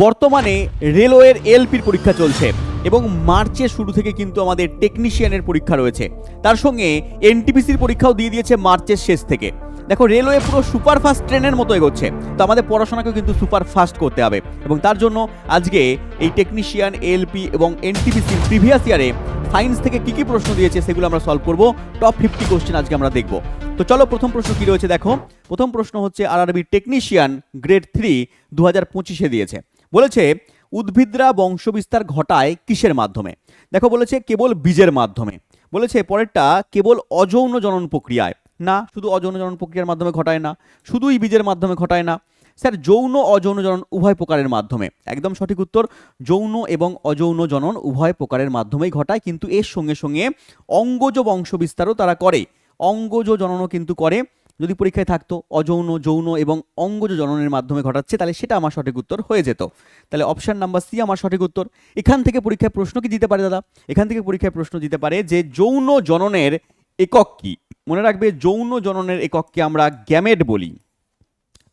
বর্তমানে রেলওয়ের এলপির পরীক্ষা চলছে এবং মার্চের শুরু থেকে কিন্তু আমাদের টেকনিশিয়ানের পরীক্ষা রয়েছে। তার সঙ্গে এনটিপিসির পরীক্ষাও দিয়ে দিয়েছে মার্চের শেষ থেকে। দেখো, রেলওয়ে পুরো সুপারফাস্ট ট্রেনের মতো এগোচ্ছে। তো আমাদের পড়াশোনাকেও কিন্তু সুপার ফাস্ট করতে হবে এবং তার জন্য আজকে এই টেকনিশিয়ান, এলপি এবং এনটিপিসির প্রিভিয়াস ইয়ারে সায়েন্স থেকে কী কী প্রশ্ন দিয়েছে সেগুলো আমরা সলভ করব। টপ ফিফটি কোশ্চেন আজকে আমরা দেখব। তো চলো, প্রথম প্রশ্ন কী রয়েছে দেখো। প্রথম প্রশ্ন হচ্ছে, আরআরবি টেকনিশিয়ান গ্রেড থ্রি দু হাজার পঁচিশে দিয়েছে। বলেছে, উদ্ভিদরা বংশবিস্তার ঘটায় কিসের মাধ্যমে? দেখো, বলেছে কেবল বীজের মাধ্যমে। বলেছে পরেরটা কেবল অযৌন জনন প্রক্রিয়ায়। না, শুধু অযৌন জনন প্রক্রিয়ার মাধ্যমে ঘটায় না, শুধুই বীজের মাধ্যমে ঘটায় না। স্যার, যৌন অযৌন জনন উভয় প্রকারের মাধ্যমে। একদম সঠিক উত্তর, যৌন এবং অযৌন জনন উভয় প্রকারের মাধ্যমেই ঘটায়, কিন্তু এর সঙ্গে সঙ্গে অঙ্গজ বংশবিস্তারও তারা করে। অঙ্গজ জননও কিন্তু করে। যদি পরীক্ষায় থাকতো, অযৌন, যৌন এবং অঙ্গজ জননের মাধ্যমে ঘটাচ্ছে, তাহলে সেটা আমার সঠিক উত্তর হয়ে যেত। তাহলে অপশান নাম্বার সি আমার সঠিক উত্তর। এখান থেকে পরীক্ষায় প্রশ্ন কি দিতে পারে দাদা? এখান থেকে পরীক্ষায় প্রশ্ন দিতে পারে যে যৌন জননের একক কি? মনে রাখবে যৌন জননের একককে আমরা গ্যামেট বলি।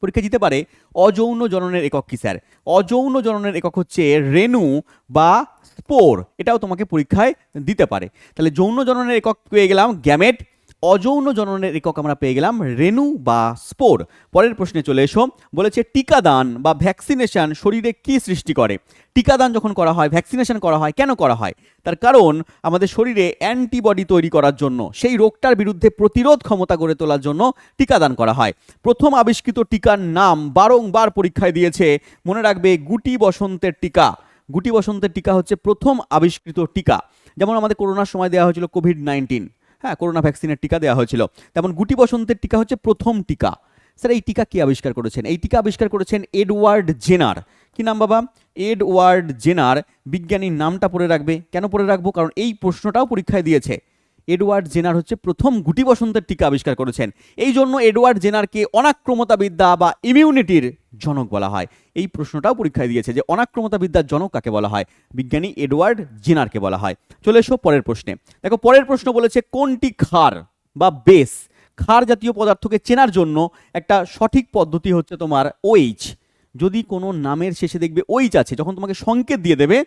পরীক্ষা দিতে পারে অযৌন জননের একক কি স্যার অযৌন জননের একক হচ্ছে রেণু বা স্পোর। এটাও তোমাকে পরীক্ষায় দিতে পারে। তাহলে যৌন জননের একক পেয়ে গেলাম গ্যামেট অযৌন জননের একক আমরা পেয়ে গেলাম রেণু বা স্পোর। পরের প্রশ্নে চলে এসো। বলেছে টিকাদান বা ভ্যাকসিনেশন শরীরে কি সৃষ্টি করে? টিকাদান যখন করা হয়, ভ্যাকসিনেশন করা হয়, কেন করা হয়? তার কারণ আমাদের শরীরে অ্যান্টিবডি তৈরি করার জন্য, সেই রোগটার বিরুদ্ধে প্রতিরোধ ক্ষমতা গড়ে তোলার জন্য টিকাদান করা হয়। প্রথম আবিষ্কৃত টিকার নাম বারংবার পরীক্ষায় দিয়েছে, মনে রাখবে গুটি বসন্তের টিকা। গুটি বসন্তের টিকা হচ্ছে প্রথম আবিষ্কৃত টিকা। যেমন আমাদের করোনার সময় দেওয়া হয়েছিল কোভিড নাইন্টিন হ্যাঁ করোনা ভ্যাকসিনের টিকা দেওয়া হয়েছিল। তেমন গুটি বসন্তের টিকা হচ্ছে প্রথম টিকা। স্যার, এই টিকা কি আবিষ্কার করেছেন? এই টিকা আবিষ্কার করেছেন এডওয়ার্ড জেনার। কি নাম বাবা? Edward Jenner. বিজ্ঞানীর নামটা পড়ে রাখবে। কেন পড়ে রাখব? কারণ এই প্রশ্নটাও পরীক্ষায় দিয়েছে। এডওয়ার্ড জেনার হচ্ছে প্রথম গুটি বসন্তের টিকা আবিষ্কার করেছেন। এই জন্য এডওয়ার্ড জেনারকে অনাক্রমতা বিদ্যা বা ইমিউনিটির জনক বলা হয়। এই প্রশ্নটাও পরীক্ষায় দিয়েছে যে অনাক্রমতা বিদ্যার জনক কাকে বলা হয়? বিজ্ঞানী এডওয়ার্ড জেনারকে বলা হয়। চলে এসো পরের প্রশ্নে। দেখো, পরের প্রশ্ন বলেছে কোনটি ক্ষার বা বেস? ক্ষার জাতীয় পদার্থকে চেনার জন্য একটা সঠিক পদ্ধতি হচ্ছে তোমার ওইচ যদি কোনো নামের শেষে দেখবে ওইচ আছে, যখন তোমাকে সংকেত দিয়ে দেবে,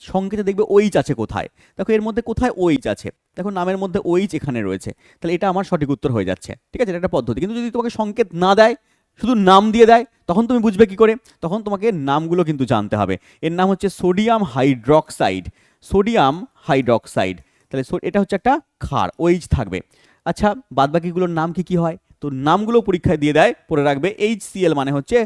সংকেতে দেখবে ওইচ আছে কোথায়? দেখো এর মধ্যে কোথায় ওইচ আছে? দেখো নামের মধ্যে ওইচ এখানে রয়েছে। তাহলে এটা আমার সঠিক উত্তর হয়ে যাচ্ছে। ঠিক আছে? এটা একটা পদ্ধতি। কিন্তু যদি তোমাকে সংকেত না দেয়, শুধু নাম দিয়ে দেয়, তখন তুমি বুঝবে কি করে? তখন তোমাকে নামগুলো কিন্তু জানতে হবে। এর নাম হচ্ছে সোডিয়াম হাইড্রক্সাইড। Sodium hydroxide. তাহলে এটা হচ্ছে একটা ক্ষার। ওইচ থাকবে। আচ্ছা বাদবাকিগুলোর নাম কি কি হয়? তো নামগুলো পরীক্ষায় দিয়ে দেয় পরে রাখবে এইচ মানে হচ্ছে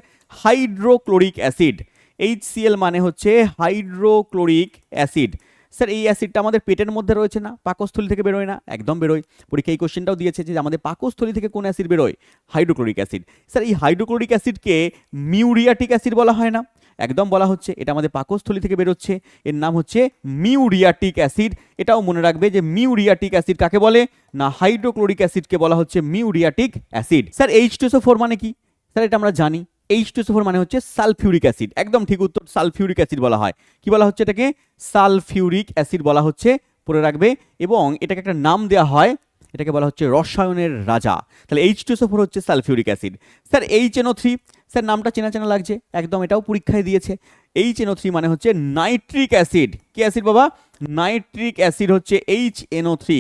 হাইড্রোক্লোরিক অ্যাসিড। এইচ মানে হচ্ছে হাইড্রোক্লোরিক অ্যাসিড। স্যার, এই অ্যাসিডটা আমাদের পেটের মধ্যে রয়েছে না? পাকস্থলী থেকে বেরোয় না? একদম বেরোয়। পরীক্ষা এই কোশ্চেনটাও দিয়েছে যে আমাদের পাকস্থলী থেকে কোন অ্যাসিড বেরোয়? Hydrochloric acid. স্যার, এই হাইড্রোক্লোরিক অ্যাসিডকে মিউরিয়াটিক অ্যাসিড বলা হয় না? একদম বলা হচ্ছে, এটা আমাদের পাকস্থলী থেকে বেরোচ্ছে। এর নাম হচ্ছে মিউরিয়াটিক অ্যাসিড। এটাও মনে রাখবে যে মিউরিয়াটিক অ্যাসিড কাকে বলে? না, হাইড্রোক্লোরিক অ্যাসিডকে বলা হচ্ছে muriatic acid. Sir H two four মানে কি? স্যার, এটা আমরা জানি। এইচ টু ফোর মানে হচ্ছে সালফিউরিক অ্যাসিড। একদম ঠিক উত্তর, সালফিউরিক অ্যাসিড বলা হয়। কি বলা হচ্ছে এটাকে? সালফিউরিক অ্যাসিড বলা হচ্ছে পরে রাখবে। এবং এটাকে একটা নাম দেওয়া হয়, এটাকে বলা হচ্ছে রসায়নের রাজা। তাহলে এইচ টু ফোর হচ্ছে sulphuric acid. Sir H NO three sir, নামটা চেনা চেনা লাগছে। একদম এটাও পরীক্ষায় দিয়েছে। এইচ এনও থ্রি মানে হচ্ছে নাইট্রিক অ্যাসিড কি অ্যাসিড বাবা? নাইট্রিক অ্যাসিড হচ্ছে এইচ এনও থ্রি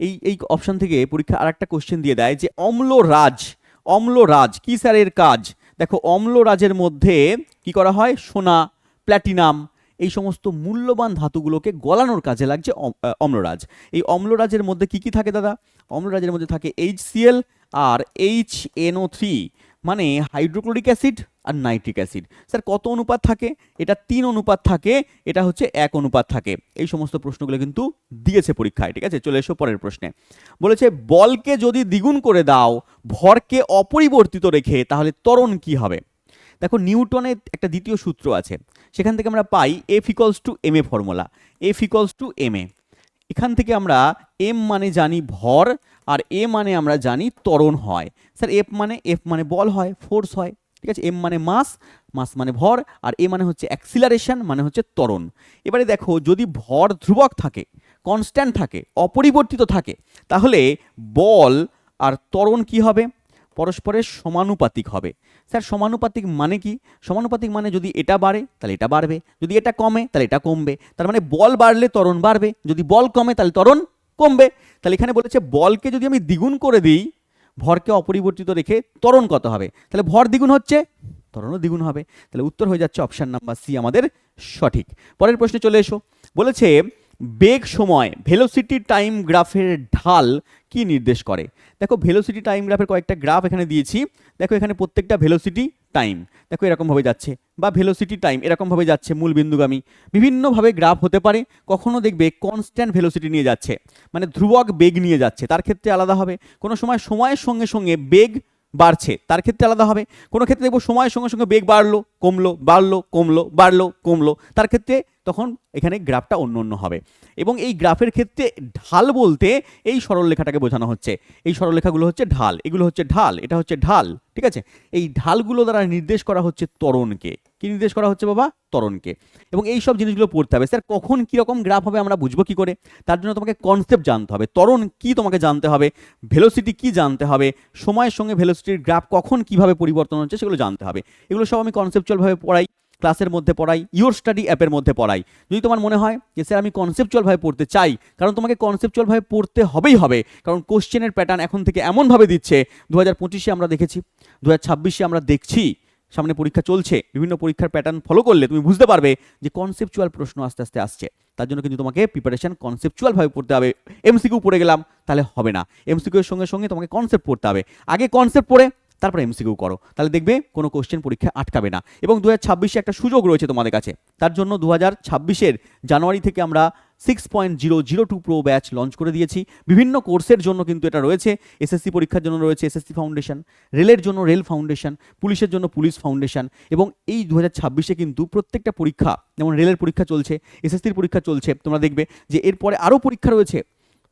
এই এই অপশন থেকে পরীক্ষা আর একটা কোশ্চেন দিয়ে দেয় যে, অম্লরাজ অম্লরাজ কি স্যার এর কাজ? দেখো, অম্লরাজের মধ্যে কি করা হয়? সোনা প্ল্যাটিনাম এই সমস্ত মূল্যবান ধাতুগুলোকে গলানোর কাজে লাগছে অম্লরাজ। এই অম্লরাজের মধ্যে কি কি থাকে দাদা? অম্লরাজের মধ্যে থাকে এইচ সিএল আর এইচ এনও থ্রি মানে হাইড্রোক্লোরিক অ্যাসিড আর নাইট্রিক অ্যাসিড স্যার, কত অনুপাত থাকে? এটা তিন অনুপাত থাকে, এটা হচ্ছে এক অনুপাত থাকে। এই সমস্ত প্রশ্নগুলো কিন্তু দিয়েছে পরীক্ষায়, ঠিক আছে? চলে এসো পরের প্রশ্নে। বলেছে, বলকে যদি দ্বিগুণ করে দাও, ভরকে অপরিবর্তিত রেখে, তাহলে ত্বরণ কি হবে? দেখো, নিউটনের একটা দ্বিতীয় সূত্র আছে। সেখান থেকে আমরা পাই F equals to M A formula F equals to M A এখান থেকে আমরা এম মানে জানি ভর আর এ মানে আমরা জানি ত্বরণ হয়। স্যার এফ মানে এফ মানে বল হয় ফোর্স হয়, ঠিক আছে? এম মানে মাস মাস মানে ভর আর এ মানে হচ্ছে অ্যাক্সিলারেশন মানে হচ্ছে ত্বরণ। এবারে দেখো, যদি ভর ধ্রুবক থাকে কনস্ট্যান্ট থাকে, অপরিবর্তিত থাকে, তাহলে বল আর ত্বরণ কি হবে? পরস্পরের সমানুপাতিক হবে। স্যার, সমানুপাতিক মানে কি? সমানুপাতিক মানে যদি এটা বাড়ে, তাহলে এটা বাড়বে। যদি এটা কমে, তাহলে এটা কমবে। তার মানে বল বাড়লে ত্বরণ বাড়বে। যদি বল কমে, তাহলে ত্বরণ কমবে। তাহলে এখানে বলেছে বলকে যদি আমি দ্বিগুণ করে দিই, ভরকে অপরিবর্তিত রেখে ত্বরণ কত হবে? তাহলে ভর দ্বিগুণ হচ্ছে, ত্বরণও দ্বিগুণ হবে। তাহলে উত্তর হয়ে যাচ্ছে অপশান নাম্বার সি আমাদের সঠিক। পরের প্রশ্নে চলে এসো। বলেছে বেগ সময় ভেলোসিটি টাইম গ্রাফের ঢাল কি নির্দেশ করে? দেখো ভেলোসিটি টাইম গ্রাফের কয়েকটা গ্রাফ এখানে দিয়েছি। দেখো, এখানে প্রত্যেকটা ভেলোসিটি টাইম দেখো, এরকমভাবে যাচ্ছে বা ভেলোসিটি টাইম এরকমভাবে যাচ্ছে মূল বিন্দুগামী। বিভিন্নভাবে গ্রাফ হতে পারে, কখনো দেখবে কনস্ট্যান্ট ভেলোসিটি নিয়ে যাচ্ছে মানে ধ্রুবক বেগ নিয়ে যাচ্ছে, তার ক্ষেত্রে আলাদা হবে। কোনো সময় সময়ের সঙ্গে সঙ্গে বেগ বাড়ছে, তার ক্ষেত্রে আলাদা হবে। কোনো ক্ষেত্রে দেখব সময়ের সঙ্গে সঙ্গে বেগ বাড়লো, কমলো বাড়লো কমলো বাড়লো, কমলো, তার ক্ষেত্রে তখন এখানে গ্রাফটা অন্য অন্য হবে। এবং এই গ্রাফের ক্ষেত্রে ঢাল বলতে এই সরলরেখাটাকে বোঝানো হচ্ছে। এই সরলরেখাগুলো হচ্ছে ঢাল, এগুলো হচ্ছে ঢাল, এটা হচ্ছে ঢাল, ঠিক আছে? এই ঢালগুলো দ্বারা নির্দেশ করা হচ্ছে ত্বরণকে। কি নির্দেশ করা হচ্ছে বাবা? ত্বরণকে। এবং এই সব জিনিসগুলো পড়তে হবে। স্যার, কখন কীরকম গ্রাফ হবে আমরা বুঝব কী করে? তার জন্য তোমাকে কনসেপ্ট জানতে হবে। ত্বরণ কি তোমাকে জানতে হবে? ভেলোসিটি কি জানতে হবে? সময়ের সঙ্গে ভেলোসিটির গ্রাফ কখন কীভাবে পরিবর্তন হচ্ছে সেগুলো জানতে হবে। এগুলো সব আমি কনসেপচুয়ালভাবে পড়াই। ক্লাসের মধ্যে পড়াই ইওর স্টাডি অ্যাপের মধ্যে পড়াই। যদি তোমার মনে হয় যে, স্যার, আমি কনসেপচুয়ালভাবে পড়তে চাই, কারণ তোমাকে কনসেপচুয়ালভাবে পড়তে হবেই হবে, কারণ কোশ্চেনের প্যাটার্ন এখন থেকে এমনভাবে দিচ্ছে দু হাজার পঁচিশে আমরা দেখেছি দু হাজার ছাব্বিশে আমরা দেখছি, সামনে পরীক্ষা চলছে, বিভিন্ন পরীক্ষার প্যাটার্ন ফলো করলে তুমি বুঝতে পারবে যে কনসেপচুয়াল প্রশ্ন আস্তে আস্তে আসছে। তার জন্য কিন্তু তোমাকে প্রিপারেশন কনসেপচুয়ালভাবে পড়তে হবে। এমসিকিউ পড়ে গেলাম, তাহলে হবে না। এমসিকিউ এর সঙ্গে সঙ্গে তোমাকে কনসেপ্ট পড়তে হবে। আগে কনসেপ্ট পড়ে তারপরে এমসিকিউ করো। তাহলে দেখবে কোনো কোশ্চেন পরীক্ষা আটকাবে না। এবং দু হাজার একটা সুযোগ রয়েছে তোমাদের কাছে। তার জন্য দু হাজার জানুয়ারি থেকে আমরা six point zero zero two pro batch launch করে দিয়েছি। বিভিন্ন কোর্সের জন্য কিন্তু এটা রয়েছে। এসএসসি পরীক্ষার জন্য রয়েছে এসএসসি ফাউন্ডেশন রেলের জন্য রেল ফাউন্ডেশন পুলিশের জন্য পুলিশ ফাউন্ডেশন এবং এই দু হাজার ছাব্বিশে কিন্তু প্রত্যেকটা পরীক্ষা, যেমন রেলের পরীক্ষা চলছে এসএসসির পরীক্ষা চলছে, তোমরা দেখবে যে এরপরে আরও পরীক্ষা রয়েছে।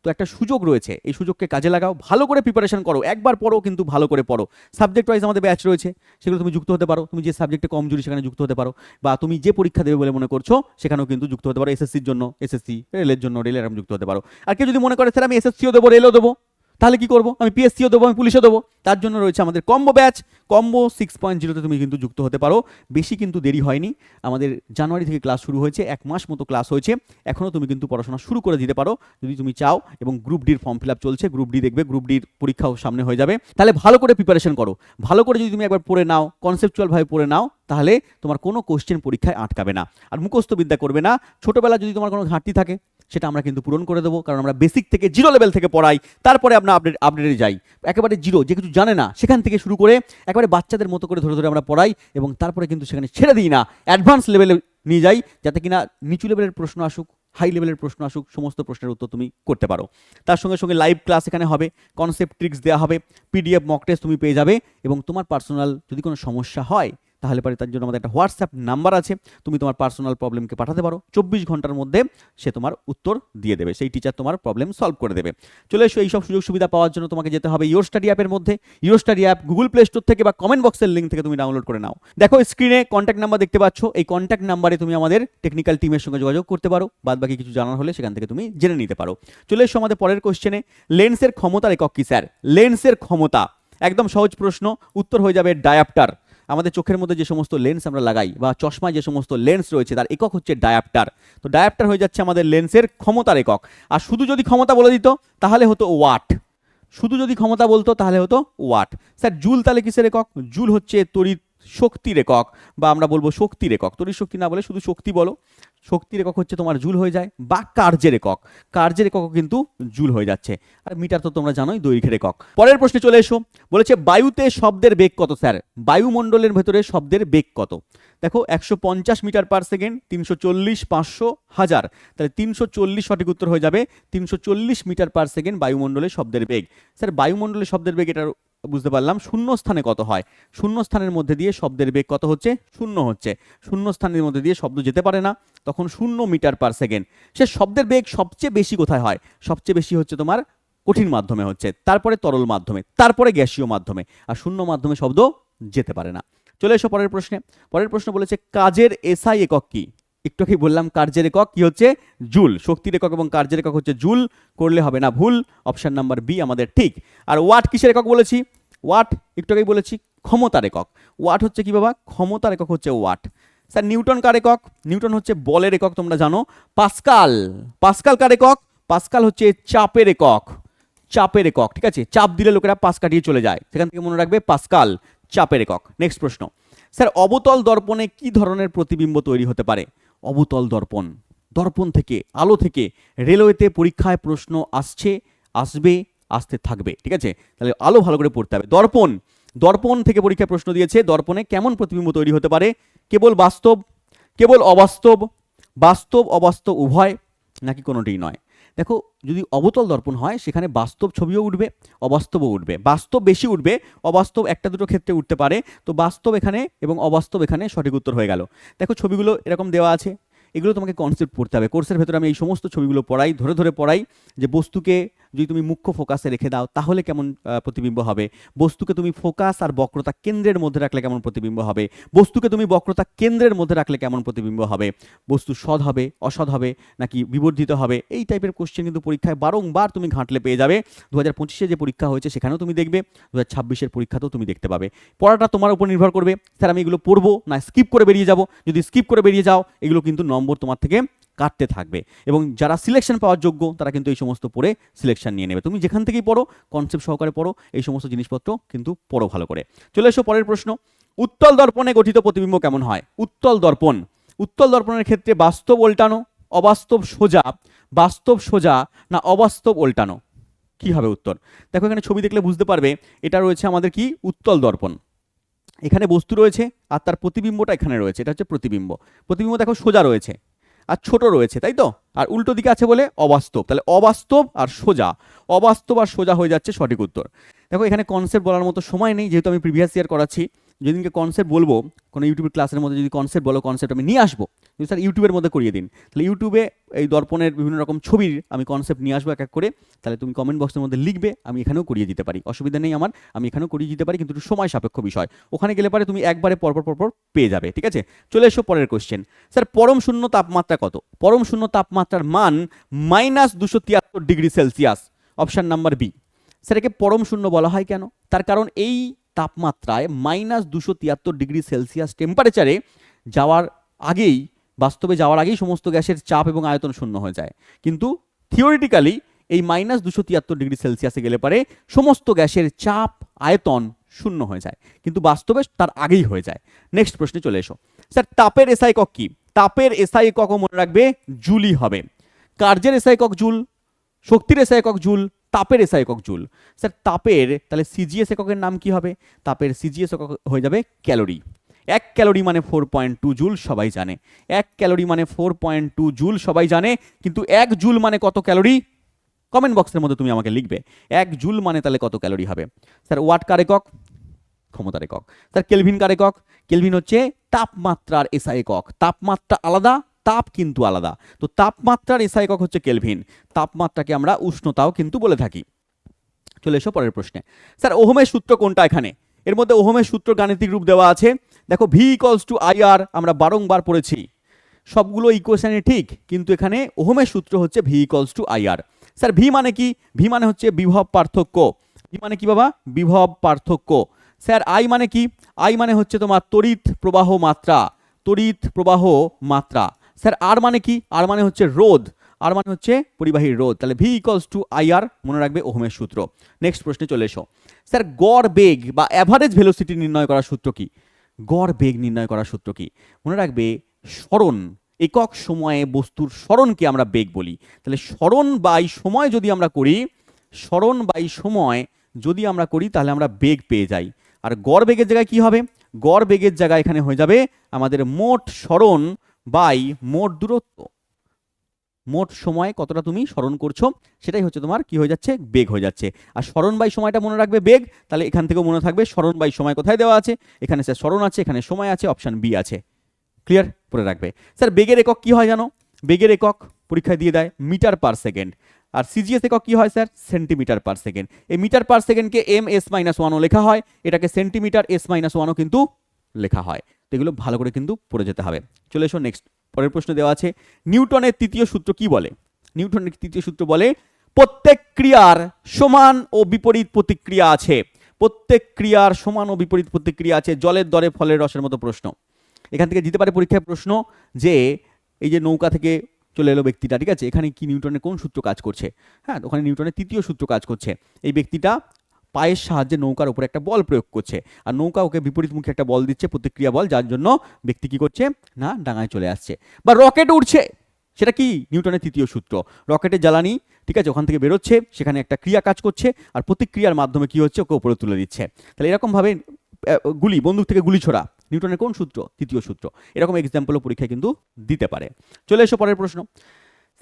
তো একটা সুযোগ রয়েছে। এই সুযোগকে কাজে লাগাও, ভালো করে প্রিপারেশন করো, একবার পড়ো কিন্তু ভালো করে পড়ো। সাবজেক্ট ওয়াইজ আমাদের ব্যাচ রয়েছে, সেগুলো তুমি যুক্ত হতে পারো। তুমি যে সাবজেক্টে কমজোরি সেখানে যুক্ত হতে পারো। বা তুমি যে পরীক্ষা দেবে বলে মনে করছ, সেখানেও কিন্তু যুক্ত হতে পারো। এসএসসির জন্য এসএসসি রেলের জন্য রেলের এরকম যুক্ত হতে পারো। আর কেউ যদি মনে করে, স্যার, আমি এসএসসিও দেবো, রেলও দেবো। তাহলে কি করব? আমি পিএসসিও দেবো, আমি পুলিশও দেবো। তার জন্য রয়েছে আমাদের combo batch combo six point জিরোতে তুমি কিন্তু যুক্ত হতে পারো। বেশি কিন্তু দেরি হয়নি। আমাদের জানুয়ারি থেকে ক্লাস শুরু হয়েছে। এক মাস মতো ক্লাস হয়েছে। এখনও তুমি কিন্তু পড়াশোনা শুরু করে দিতে পারো। যদি তুমি চাও এবং গ্রুপ ডির ফর্ম ফিল আপ চলছে গ্রুপ ডি দেখবে গ্রুপ ডির পরীক্ষাও সামনে হয়ে যাবে। তাহলে ভালো করে প্রিপারেশন করো। ভালো করে যদি তুমি একবার পড়ে নাও কনসেপচুয়ালভাবে পড়ে নাও, তাহলে তোমার কোনো কোশ্চেন পরীক্ষায় আটকাবে না। আর মুখস্থ বিদ্যা করবে না। ছোটোবেলা যদি তোমার কোনো ঘাটতি থাকে সেটা আমরা কিন্তু পূরণ করে দেবো, কারণ আমরা বেসিক থেকে জিরো লেভেল থেকে পড়াই, তারপরে আমরা আপডেট আপডেটে যাই। একেবারে জিরো যে কিছু জানে না, সেখান থেকে শুরু করে একেবারে বাচ্চাদের মতো করে ধরে ধরে আমরা পড়াই, এবং তারপরে কিন্তু সেখানে ছেড়ে দিই না। অ্যাডভান্স লেভেলে নিয়ে যাই, যাতে কিনা নিচু লেভেলের প্রশ্ন আসুক হাই লেভেলের প্রশ্ন আসুক, সমস্ত প্রশ্নের উত্তর তুমি করতে পারো। তার সঙ্গে সঙ্গে লাইভ ক্লাস এখানে হবে কনসেপ্ট ট্রিক্স দেওয়া হবে পিডিএফ মক টেস্ট তুমি পেয়ে যাবে, এবং তোমার পার্সোনাল যদি কোনো সমস্যা হয় তাহলে পরে তার জন্য আমাদের একটা হোয়াটসঅ্যাপ নাম্বার আছে। তুমি তোমার পার্সোনাল প্রবলেমকে পাঠাতে পারো। চব্বিশ ঘণ্টার মধ্যে সে তোমার উত্তর দিয়ে দেবে। সেই টিচার তোমার প্রবলেম সলভ করে দেবে। চলে এসো, এইসব সুযোগ সুবিধা পাওয়ার জন্য তোমাকে যেতে হবে ইয়োর স্টাডি অ্যাপের মধ্যে। Your study app Google Play Store থেকে বা কমেন্ট বক্সের লিঙ্ক থেকে তুমি ডাউনলোড করে নাও। দেখো স্ক্রিনে কন্ট্যাক্ট নাম্বার দেখতে পাচ্ছ। এই কন্ট্যাক্ট নাম্বারে তুমি আমাদের টেকনিক্যাল টিমের সঙ্গে যোগাযোগ করতে পারো। বাদ বাকি কিছু জানার হলে সেখান থেকে তুমি জেনে নিতে পারো। চলে এসো আমাদের পরের কোশ্চেনে লেন্সের ক্ষমতার একক কি স্যার লেন্সের ক্ষমতা। একদম সহজ প্রশ্ন। উত্তর হয়ে যাবে ডায়াপ্টার আমাদের চোখের মধ্যে যে সমস্ত লেন্স আমরা লাগাই বা চশমায় যে সমস্ত লেন্স রয়েছে, তার একক হচ্ছে ডায়াপ্টার তো ডায়াপ্টার হয়ে যাচ্ছে আমাদের লেন্সের ক্ষমতার একক। আর শুধু যদি ক্ষমতা বলে দিত, তাহলে হতো ওয়াট শুধু যদি ক্ষমতা বলতো, তাহলে হতো ওয়াট স্যার জুল তাহলে কিসের একক? জুল হচ্ছে তড়িৎ শক্তির একক, বা আমরা বলব শক্তির একক। তড়িৎ শক্তি না বলে শুধু শক্তি বলো। শক্তির একক হচ্ছে তোমার জুল হয়ে যায় বা কার্যের একক। কার্যের এককও কিন্তু জুল হয়ে যাচ্ছে। আর মিটার তো তোমরা জানোই দৈর্ঘ্যের একক। পরের প্রশ্নে চলে এসো। বলেছে, বায়ুতে শব্দের বেগ কত, স্যার? বায়ুমণ্ডলের ভেতরে শব্দের বেগ কত? দেখো, একশো পঞ্চাশ মিটার পার সেকেন্ড, তিনশো চল্লিশ, পাঁচশো, হাজার। তাহলে তিনশো চল্লিশ সঠিক উত্তর হয়ে যাবে, তিনশো চল্লিশ মিটার পার সেকেন্ড বায়ুমণ্ডলে শব্দের বেগ। স্যার, বায়ুমণ্ডলে শব্দের বেগ এটার বুঝতে পারলাম শূন্য স্থানে কত হয়? শূন্য স্থানের মধ্যে দিয়ে শব্দের বেগ কত হচ্ছে? শূন্য হচ্ছে। শূন্য স্থানের মধ্যে দিয়ে শব্দ যেতে পারে না, তখন শূন্য মিটার পার সেকেন্ড। সে শব্দের বেগ সবচেয়ে বেশি কোথায় হয়? সবচেয়ে বেশি হচ্ছে তোমার কঠিন মাধ্যমে হচ্ছে, তারপরে তরল মাধ্যমে, তারপরে গ্যাসীয় মাধ্যমে, আর শূন্য মাধ্যমে শব্দ যেতে পারে না। চলে এসো পরের প্রশ্নে। পরের প্রশ্ন বলেছে, কাজের এসআই একক কি? একটু কি বললাম কার্যের একক কি হচ্ছে? জুল। শক্তির একক এবং কার্যের একক হচ্ছে জুল, করলে হবে না ভুল। অপশান নাম্বার বি আমাদের ঠিক। আর ওয়াট কিসের একক বলেছি? ওয়াট একটু আগেই বলেছি ক্ষমতার একক ওয়াট হচ্ছে কি বাবা? ক্ষমতার একক হচ্ছে ওয়াট। স্যার, নিউটন কার একক নিউটন হচ্ছে বলের একক তোমরা জানো। পাস্কাল। পাস্কাল কার একক পাস্কাল হচ্ছে চাপের একক চাপের একক ঠিক আছে? চাপ দিলে লোকেরা পাস কাটিয়ে চলে যায়। সেখান থেকে মনে রাখবে পাস্কাল, চাপের একক নেক্সট প্রশ্ন। স্যার, অবতল দর্পণে কি ধরনের প্রতিবিম্ব তৈরি হতে পারে? অবতল দর্পণ। দর্পণ থেকে, আলো থেকে রেলওয়েতে পরীক্ষায় প্রশ্ন আসছে, আসবে, আসতে থাকবে, ঠিক আছে? তাহলে আলো ভালো করে পড়তে হবে। দর্পণ দর্পণ থেকে পরীক্ষায় প্রশ্ন দিয়েছে, দর্পণে কেমন প্রতিবিম্ব তৈরি হতে পারে? কেবল বাস্তব, কেবল অবাস্তব, বাস্তব, অবাস্তব, উভয়, নাকি কোনোটিই নয়? দেখো, যদি অবতল দর্পণ হয়, সেখানে বাস্তব ছবিও উঠবে, অবাস্তবও উঠবে। বাস্তব বেশি উঠবে, অবাস্তব একটা দুটো ক্ষেত্রে উঠতে পারে। তো বাস্তব এখানে এবং অবাস্তব এখানে সঠিক উত্তর হয়ে গেল। দেখো, ছবিগুলো এরকম দেওয়া আছে। এগুলো তোমাকে কনসেপ্ট পড়তে হবে। কোর্সের ভেতরে আমি এই সমস্ত ছবিগুলো পড়াই, ধরে ধরে পড়াই যে বস্তুকে যদি তুমি মুখ্য ফোকাসে রেখে দাও, তাহলে কেমন প্রতিবিম্ব হবে? বস্তুকে তুমি ফোকাস আর বক্রতা কেন্দ্রের মধ্যে রাখলে কেমন প্রতিবিম্ব হবে? বস্তুকে তুমি বক্রতা কেন্দ্রের মধ্যে রাখলে কেমন প্রতিবিম্ব হবে? বস্তু সৎ হবে অসৎ হবে, নাকি বিবর্ধিত হবে? এই টাইপের কোশ্চেন কিন্তু পরীক্ষায় বারংবার তুমি ঘাঁটলে পেয়ে যাবে। দু হাজার পঁচিশে যে পরীক্ষা হয়েছে, সেখানেও তুমি দেখবে। দু হাজার ছাব্বিশের পরীক্ষাতেও তুমি দেখতে পাবে। পড়াটা তোমার উপর নির্ভর করবে। স্যার, আমি এগুলো পড়ব না স্কিপ করে বেরিয়ে যাব। যদি স্কিপ করে বেরিয়ে যাও, এগুলো কিন্তু নম্বর তোমার থেকে কাটতে থাকবে। এবং যারা সিলেকশন পাওয়ার যোগ্য, তারা কিন্তু এই সমস্ত পড়ে সিলেকশন নিয়ে নেবে। তুমি যেখান থেকেই পড়ো কনসেপ্ট সহকারে পড়ো, এই সমস্ত জিনিসপত্র কিন্তু পড়ো ভালো করে। চলে এসো পরের প্রশ্ন। উত্তল দর্পণে গঠিত প্রতিবিম্ব কেমন হয়? উত্তল দর্পণ। উত্তল দর্পণের ক্ষেত্রে বাস্তব উল্টানো, অবাস্তব সোজা, বাস্তব সোজা না অবাস্তব উল্টানো? কি হবে উত্তর? দেখো এখানে ছবি দেখলে বুঝতে পারবে, এটা রয়েছে আমাদের কি? উত্তল দর্পণ। এখানে বস্তু রয়েছে আর তার প্রতিবিম্বটা এখানে রয়েছে, এটা হচ্ছে প্রতিবিম্ব। প্রতিবিম্ব দেখো সোজা রয়েছে। আর ছোট রয়েছে, তাই তো? আর উল্টো দিকে আছে বলে অবাস্তব। তাহলে অবাস্তব আর সোজা। অবাস্তব আর সোজা হয়ে যাচ্ছে সঠিক উত্তর। দেখো, এখানে কনসেপ্ট বলার মতো সময় নেই, যেহেতু আমি প্রিভিয়াস ইয়ার করাচ্ছি। যেদিনকে কনসেপ্ট বলব, কোনো ইউটিউবের ক্লাসের মধ্যে যদি কনসেপ্ট বলো কনসেপ্ট আমি নিয়ে আসব। যদি স্যার ইউটিউবের মধ্যে করিয়ে দিন। তাহলে ইউটিউবে এই দর্পণের বিভিন্ন রকম ছবির আমি কনসেপ্ট নিয়ে আসব এক এক করে। তাহলে তুমি কমেন্ট বক্সের মধ্যে লিখবে, আমি এখানেও করিয়ে দিতে পারি। অসুবিধা নেই আমার, আমি এখানেও করিয়ে দিতে পারি, কিন্তু একটু সময় সাপেক্ষ বিষয়। ওখানে গেলে পরে তুমি একবারে পরপর পরপর পেয়ে যাবে, ঠিক আছে? চলে এসো পরের কোশ্চেন স্যার পরম শূন্য তাপমাত্রা কত? পরম শূন্য তাপমাত্রার মান মাইনাস দুশো তিয়াত্তর degree Celsius option number B সেটাকে পরম শূন্য বলা হয় কেন? তার কারণ এই তাপমাত্রায় মাইনাস দুশো তিয়াত্তর ডিগ্রি সেলসিয়াস টেম্পারেচারে যাওয়ার আগেই, বাস্তবে যাওয়ার আগেই সমস্ত গ্যাসের চাপ এবং আয়তন শূন্য হয়ে যায়। কিন্তু থিওরিটিক্যালি এই মাইনাস দুশো তিয়াত্তর ডিগ্রি সেলসিয়াসে গেলে পারে সমস্ত গ্যাসের চাপ, আয়তন শূন্য হয়ে যায়। কিন্তু বাস্তবে তার আগেই হয়ে যায়। নেক্সট প্রশ্নে চলে এসো। স্যার, তাপের এসআই কক কি? তাপের এসআই এককও মনে রাখবে, জুলই হবে। কার্যের এসআই কক জুল? শক্তির এসআই একক জুল? তাপের এসআই একক জুল। স্যার, তাপের, তাহলে সিজিএস এককের নাম কি হবে? তাপের সিজিএস একক হয়ে যাবে ক্যালোরি। এক ক্যালোরি মানে ফোর পয়েন্ট টু জুল, সবাই জানে। এক ক্যালোরি মানে ফোর পয়েন্ট টু জুল, সবাই জানে। কিন্তু এক জুল মানে কত ক্যালোরি? কমেন্ট বক্সের মধ্যে তুমি আমাকে লিখবে। এক জুল মানে তাহলে কত ক্যালোরি হবে? স্যার, ওয়াট কার একক? ক্ষমতার একক। স্যার, কেলভিন কার একক? কেলভিন হচ্ছে তাপমাত্রার এসআই একক। তাপমাত্রা আলাদা তাপ কিন্তু আলাদা। তো তাপমাত্রার এসআই একক হচ্ছে কেলভিন। তাপমাত্রাকে আমরা উষ্ণতাও কিন্তু বলে থাকি। চলে এসো পরের প্রশ্নে। স্যার, ওহমের সূত্র কোনটা এখানে? এর মধ্যে ওহমের সূত্র গাণিতিক রূপ দেওয়া আছে। দেখো V equals to I R আমরা বারংবার পড়েছি। সবগুলো ইকুয়েশানে ঠিক, কিন্তু এখানে ওহমের সূত্র হচ্ছে V equals to I R sir V মানে কি? ভি মানে হচ্ছে বিভব পার্থক্য। ভি মানে কি বাবা? বিভব পার্থক্য। স্যার আই মানে কি? আই মানে হচ্ছে তোমার তড়িৎ প্রবাহ মাত্রা। তড়িৎ প্রবাহ মাত্রা। স্যার, আর মানে কি? আর মানে হচ্ছে রোধ। আর মানে হচ্ছে পরিবাহী রোধ। তাহলে V equals to I R মনে রাখবে ওহমের সূত্র। নেক্সট প্রশ্নে চলে এসো। স্যার, গড় বেগ বা অ্যাভারেজ ভেলোসিটি নির্ণয় করার সূত্র কি? গড় বেগ নির্ণয় করার সূত্র কি? মনে রাখবে স্মরণ। একক সময়ে বস্তুর স্মরণকে আমরা বেগ বলি। তাহলে স্মরণ বাই সময় যদি আমরা করি, স্মরণ বাই সময় যদি আমরা করি, তাহলে আমরা বেগ পেয়ে যাই। আর গড় বেগের জায়গায় কি হবে? গড় বেগের জায়গায় এখানে হয়ে যাবে আমাদের মোট স্মরণ বাই মোট দূরত্ব। মোট সময় কতটা তুমি স্মরণ করছ? সেটাই হচ্ছে তোমার কি হয়ে যাচ্ছে? বেগ হয়ে যাচ্ছে। আর স্মরণ বাই সময়টা মনে রাখবে বেগ। তাহলে এখান থেকেও মনে থাকবে স্মরণ বাই সময় কোথায় দেওয়া আছে? এখানে স্যার স্মরণ আছে, এখানে সময় আছে, অপশান বি আছে। ক্লিয়ার পরে রাখবে। স্যার, বেগের একক কি হয় জানো? বেগের একক পরীক্ষায় দিয়ে দেয় মিটার পার সেকেন্ড। আর সিজিএস একক কি হয় স্যার? Centimetre per second. এই মিটার পার সেকেন্ডকে এম এস মাইনাস ওয়ানও লেখা হয়। এটাকে সেন্টিমিটার এস মাইনাস ওয়ানও কিন্তু লেখা হয়। এগুলো ভালো করে কিন্তু পড়ে যেতে হবে। চলে এসো নেক্সট পরের প্রশ্ন দেওয়া আছে, নিউটনের তৃতীয় সূত্র কি বলে? নিউটনের তৃতীয় সূত্র বলে, প্রত্যেক ক্রিয়ার সমান ও বিপরীত প্রতিক্রিয়া আছে। প্রত্যেক ক্রিয়ার সমান ও বিপরীত প্রতিক্রিয়া আছে, জলের দরে ফলের রসের মতো প্রশ্ন। এখান থেকে দিতে পারে পরীক্ষায় প্রশ্ন যে, এই যে নৌকা থেকে চলে এলো ব্যক্তিটা, ঠিক আছে? এখানে কি নিউটনের কোন সূত্র কাজ করছে? হ্যাঁ ওখানে নিউটনের তৃতীয় সূত্র কাজ করছে। এই ব্যক্তিটা পায়ের সাহায্যে নৌকার উপরে একটা বল প্রয়োগ করছে। আর নৌকা ওকে বিপরীতমুখী একটা বল দিচ্ছে, প্রতিক্রিয়া বল, যার জন্য ব্যক্তি কি করছে? না, ডাঙায় চলে আসছে। বা রকেট উঠছে সেটা কি? নিউটনের তৃতীয় সূত্র। রকেটের জ্বালানি, ঠিক আছে, ওখান থেকে বেরোচ্ছে, সেখানে একটা ক্রিয়া কাজ করছে, আর প্রতিক্রিয়ার মাধ্যমে কি হচ্ছে? ওকে উপরে তুলে দিচ্ছে। তাহলে এরকমভাবে গুলি, বন্দুক থেকে গুলি ছোড়া, নিউটনের কোন সূত্র? তৃতীয় সূত্র। এরকম এক্সাম্পলও পরীক্ষায় কিন্তু দিতে পারে। চলে এসো পরের প্রশ্ন।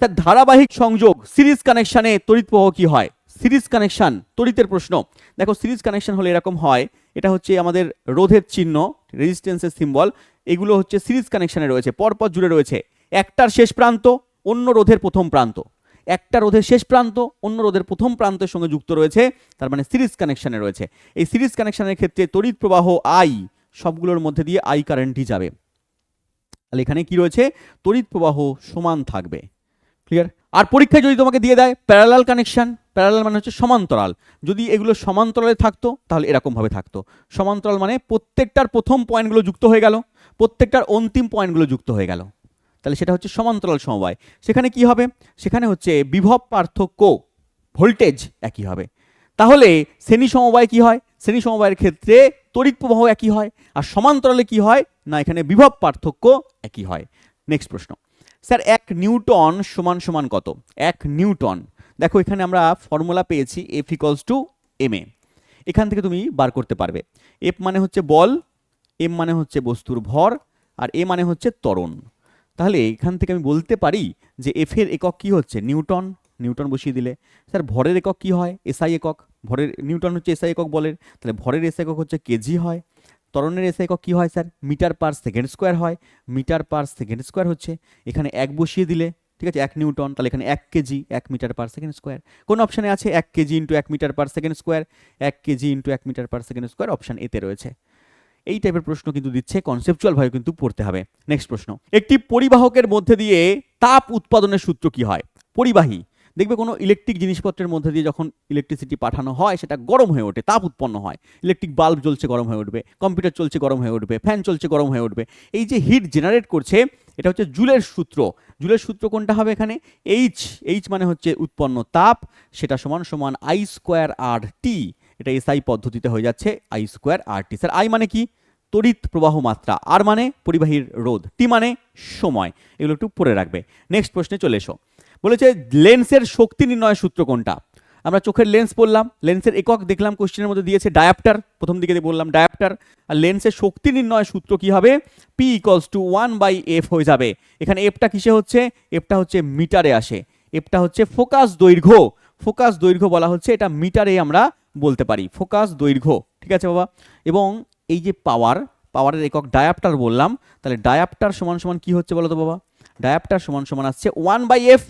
স্যার, ধারাবাহিক সংযোগ, সিরিজ কানেকশানে তড়িৎ প্রবাহ কি হয়? সিরিজ কানেকশন, তড়িতের প্রশ্ন। দেখো, সিরিজ কানেকশন হলে এরকম হয়, এটা হচ্ছে আমাদের রোধের চিহ্ন রেজিস্ট্যান্সের সিম্বল এগুলো হচ্ছে সিরিজ কানেকশানে রয়েছে, পরপর জুড়ে রয়েছে। একটার শেষ প্রান্ত, অন্য রোধের প্রথম প্রান্ত। একটা রোধের শেষ প্রান্ত, অন্য রোধের প্রথম প্রান্তের সঙ্গে যুক্ত রয়েছে, তার মানে সিরিজ কানেকশানে রয়েছে। এই সিরিজ কানেকশানের ক্ষেত্রে তড়িৎ প্রবাহ আই সবগুলোর মধ্যে দিয়ে আই কারেন্টই যাবে। তাহলে এখানে কি রয়েছে? তড়িৎ প্রবাহ সমান থাকবে। ক্লিয়ার আর পরীক্ষায় যদি তোমাকে দিয়ে দেয় প্যারালাল কানেকশন প্যারালাল মানে হচ্ছে সমান্তরাল। যদি এগুলো সমান্তরালে থাকতো, তাহলে এরকমভাবে থাকতো। সমান্তরাল মানে প্রত্যেকটার প্রথম পয়েন্টগুলো যুক্ত হয়ে গেল, প্রত্যেকটার অন্তিম পয়েন্টগুলো যুক্ত হয়ে গেল। তাহলে সেটা হচ্ছে সমান্তরাল সমবায়। সেখানে কি হবে? সেখানে হচ্ছে বিভব পার্থক্য, ভোল্টেজ একই হবে। তাহলে শ্রেণি সমবায় কি হয়? শ্রেণি সমবায়ের ক্ষেত্রে তড়িৎ প্রবাহ একই হয়, আর সমান্তরালে কি হয়? না, এখানে বিভব পার্থক্য একই হয়। নেক্সট প্রশ্ন। স্যার, এক নিউটন সমান সমান কত? এক নিউটন। দেখো, এখানে আমরা ফর্মুলা পেয়েছি F equals to M A এখান থেকে তুমি বার করতে পারবে। এফ মানে হচ্ছে বল এম মানে হচ্ছে বস্তুর ভর, আর এ মানে হচ্ছে ত্বরণ। তাহলে এখান থেকে আমি বলতে পারি যে এফ এর একক কি হচ্ছে? নিউটন। নিউটন বসিয়ে দিলে। স্যার, ভরের একক কি হয়? এসআই একক। ভরের, নিউটন হচ্ছে এসআই একক বলের। তাহলে ভরের এসআই একক হচ্ছে কেজি হয়। ত্বরণের এসআই একক কী হয়, sir? Metre per second square হয়। মিটার পার সেকেন্ড স্কোয়ার হচ্ছে। এখানে এক বসিয়ে দিলে ঠিক আছে, এক নিউটন, তাহলে এখানে এক কেজি, এক মিটার পার সেকেন্ড স্কোয়ার। কোন অপশানে আছে? এক কেজি ইন্টু এক মিটার পার সেকেন্ড স্কোয়ার, এক কেজি ইন্টু এক metre per second square option এতে রয়েছে। এই টাইপের প্রশ্ন কিন্তু দিচ্ছে কনসেপচুয়ালভাবে কিন্তু পড়তে হবে। নেক্সট প্রশ্ন। একটি পরিবাহকের মধ্যে দিয়ে তাপ উৎপাদনের সূত্র কি হয়? পরিবাহী। দেখবে কোনো ইলেকট্রিক জিনিসপত্রের মধ্যে দিয়ে যখন ইলেকট্রিসিটি পাঠানো হয়, সেটা গরম হয়ে ওঠে, তাপ উৎপন্ন হয়। ইলেকট্রিক বাল্ব জ্বলছে, গরম হয়ে উঠবে কম্পিউটার চলছে, গরম হয়ে উঠবে ফ্যান চলছে, গরম হয়ে উঠবে। এই যে হিট জেনারেট করছে এটা হচ্ছে জুলের সূত্র। জুলের সূত্র কোনটা হবে এখানে? এইচ এইচ মানে হচ্ছে উৎপন্ন তাপ, সেটা সমান সমান আই স্কোয়ার আর টি এটা এসআই পদ্ধতিতে হয়ে যাচ্ছে I square R T sir I মানে কি? তড়িৎ প্রবাহ মাত্রা। আর মানে পরিবাহীর রোধ। টি মানে সময়। এগুলো একটু পড়ে রাখবে। নেক্সট প্রশ্নে চলে এসো। বলেছে লেন্সের শক্তি নির্ণয়ের সূত্র কোনটা? আমরা চোখের লেন্স পড়লাম লেন্সের একক দেখলাম কোশ্চেনের মধ্যে দিয়েছে ডায়াপ্টার প্রথম দিকে বললাম ডায়াপ্টার আর লেন্সের শক্তি নির্ণয় সূত্র কি হবে? P equals to one by F হয়ে যাবে। এখানে এফটা কিসে হচ্ছে? এফটা হচ্ছে মিটারে আসে। এফটা হচ্ছে ফোকাস দৈর্ঘ্য। ফোকাস দৈর্ঘ্য বলা হচ্ছে, এটা মিটারে আমরা বলতে পারি। ফোকাস দৈর্ঘ্য, ঠিক আছে বাবা? এবং এই যে পাওয়ার পাওয়ারের একক ডায়াপ্টার বললাম, তাহলে ডায়াপ্টার সমান সমান কি হচ্ছে বলো তো বাবা? ডায়াপ্টার সমান সমান আসছে ওয়ান বাই এফ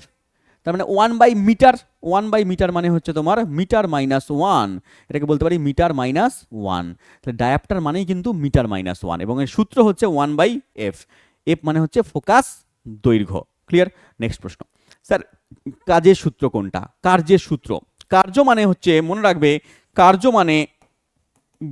তার মানে one by metre one by metre মানে হচ্ছে তোমার মিটার মাইনাস ওয়ান এটাকে বলতে পারি মিটার মাইনাস ওয়ান তাহলে ডায়াপ্টার মানেই কিন্তু মিটার মাইনাস ওয়ান এবং এর সূত্র হচ্ছে ওয়ান বাই এফ এফ মানে হচ্ছে ফোকাস দৈর্ঘ্য। ক্লিয়ার নেক্সট প্রশ্ন। স্যার কাজের সূত্র কোনটা? কার্যের সূত্র। কার্য মানে হচ্ছে, মনে রাখবে, কার্য মানে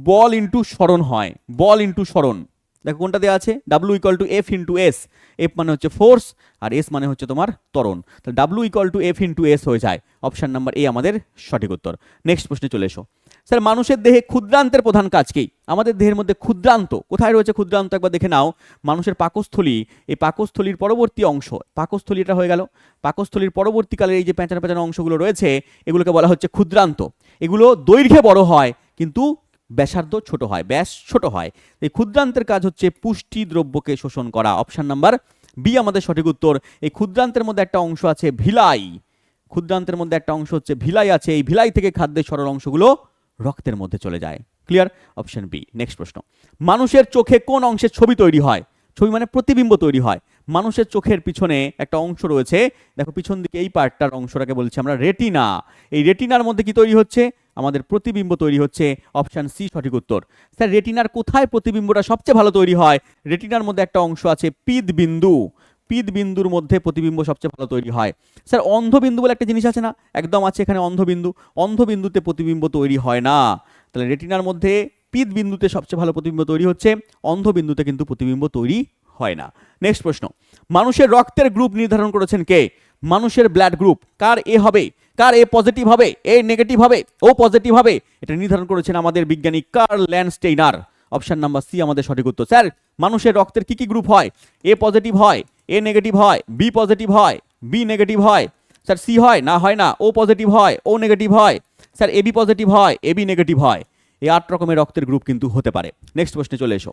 বল ইন্টু স্মরণ হয়। বল ইন্টু স্মরণ দেখো কোনটা দেওয়া আছে? W equal to F into S F মানে হচ্ছে ফোর্স আর এস মানে হচ্ছে তোমার ত্বরণ। তাহলে W equal to F into S হয়ে যায়। অপশান নাম্বার এ আমাদের সঠিক উত্তর। নেক্সট প্রশ্নে চলে এসো। স্যার মানুষের দেহে ক্ষুদ্রান্তের প্রধান কাজ কি? আমাদের দেহের মধ্যে ক্ষুদ্রান্ত। কোথায় রয়েছে ক্ষুদ্রান্ত? একবার দেখে নাও। মানুষের পাকস্থলী, এই পাকস্থলীর পরবর্তী অংশ। পাকস্থলী এটা হয়ে গেল। পাকস্থলীর পরবর্তীকালে এই যে পেঁচানো পেঁচানো অংশগুলো রয়েছে, এগুলোকে বলা হচ্ছে ক্ষুদ্রান্ত। এগুলো দৈর্ঘ্যে বড় হয়, কিন্তু ব্যাসার্ধ ছোট হয়, ব্যাস ছোট হয়। এই ক্ষুদ্রান্তের কাজ হচ্ছে পুষ্টি দ্রব্যকে শোষণ করা। অপশান নাম্বার বি আমাদের সঠিক উত্তর। এই ক্ষুদ্রান্তের মধ্যে একটা অংশ আছে ভিলাই। ক্ষুদ্রান্তের মধ্যে একটা অংশ হচ্ছে ভিলাই আছে। এই ভিলাই থেকে খাদ্যের সরল অংশগুলো রক্তের মধ্যে চলে যায়। ক্লিয়ার অপশন বি নেক্সট প্রশ্ন। মানুষের চোখে কোন অংশের ছবি তৈরি হয়? ছবি মানে প্রতিবিম্ব তৈরি হয়। মানুষের চোখের পিছনে একটা অংশ রয়েছে। দেখো, পিছন দিকে এই পার্টটার অংশটাকে বলছি আমরা রেটিনা। এই রেটিনার মধ্যে কি তৈরি হচ্ছে? আমাদের প্রতিবিম্ব তৈরি হচ্ছে অপশান সি সঠিক উত্তর। স্যার, রেটিনার কোথায় প্রতিবিম্বটা সবচেয়ে ভালো তৈরি হয়? রেটিনার মধ্যে একটা অংশ আছে পিদ বিন্দু। পিদ বিন্দুর মধ্যে প্রতিবিম্ব সবচেয়ে ভালো তৈরি হয়। স্যার অন্ধবিন্দু বলে একটা জিনিস আছে না? একদম আছে এখানে অন্ধবিন্দু অন্ধবিন্দুতে প্রতিবিম্ব তৈরি হয় না। তাহলে রেটিনার মধ্যে পিত বিন্দুতে সবচেয়ে ভালো প্রতিবিম্ব তৈরি হচ্ছে অন্ধবিন্দুতে কিন্তু প্রতিবিম্ব তৈরি হয় না। নেক্সট প্রশ্ন। মানুষের রক্তের গ্রুপ নির্ধারণ করেছেন কে? মানুষের ব্লাড গ্রুপ কার এ হবে, কার এ পজিটিভ হবে, এ নেগেটিভ হবে, ও পজিটিভ হবে, এটা নির্ধারণ করেছেন আমাদের বিজ্ঞানী Karl Landsteiner. Option number C আমাদের সঠিক উত্তর। স্যার, মানুষের রক্তের কি কি গ্রুপ হয়? এ পজিটিভ হয়, এ নেগেটিভ হয় বি পজিটিভ হয় বি নেগেটিভ হয়। স্যার সি হয়, না হয় না ও পজিটিভ হয় ও নেগেটিভ হয়। স্যার এ বি পজিটিভ হয় এ বি নেগেটিভ হয়। এই আট রকমের রক্তের গ্রুপ কিন্তু হতে পারে। নেক্সট প্রশ্নে চলে এসো।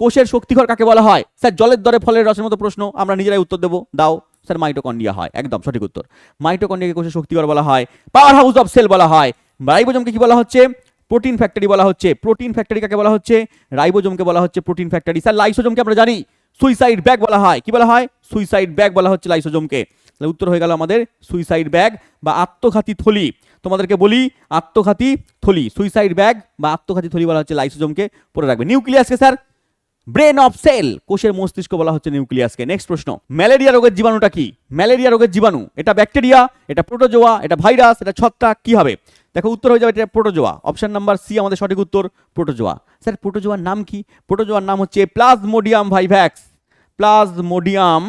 কোষের শক্তিঘর কাকে বলা হয়? স্যার, জলের দরে ফলের রসের মতো প্রশ্ন, আমরা নিজেরাই উত্তর দেবো। দাও। স্যার মাইটোকন্ডিয়া হয়। একদম সঠিক উত্তর। মাইটোকন্ডিয়াকে কোষের শক্তিঘর বলা হয় পাওয়ার হাউস অফ সেল বলা হয়। রাইবোজমকে কি বলা হচ্ছে? প্রোটিন ফ্যাক্টরি বলা হচ্ছে। প্রোটিন ফ্যাক্টরি কাকে বলা হচ্ছে? রাইবোজমকে বলা হচ্ছে প্রোটিন ফ্যাক্টরি স্যার লাইসোজমকে আমরা জানি। সুইসাইড ব্যাগ বলা হয়। কি বলা হয়? সুইসাইড ব্যাগ বলা হচ্ছে লাইসোজমকে তাহলে উত্তর হয়ে গেল আমাদের সুইসাইড ব্যাগ বা আত্মঘাতী থলি। তোমাদেরকে বলি, আত্মঘাতী থলি। সুইসাইড ব্যাগ বা আত্মঘাতী থলি বলা হচ্ছে লাইসোজমকে পরে রাখবে। নিউক্লিয়াসকে স্যার? ব্রেন অফ সেল কোষের মস্তিষ্ক বলা হচ্ছে নিউক্লিয়াসকে। নেক্সট প্রশ্ন, ম্যালেরিয়া রোগের জীবাণুটা কি? ম্যালেরিয়া রোগের জীবাণু, এটা ব্যাকটেরিয়া, এটা প্রোটোজোয়া, এটা ভাইরাস, এটা ছত্রাক, কি হবে? দেখো, উত্তর হয়ে যাবে এটা প্রোটোজোয়া। অপশন নাম্বার সি আমাদের সঠিক উত্তর, প্রোটোজোয়া। স্যার প্রোটোজোয়ার নাম কি? প্রোটোজোয়ার নাম হচ্ছে প্লাজমোডিয়াম ভাইভ্যাক্স প্লাজমোডিয়াম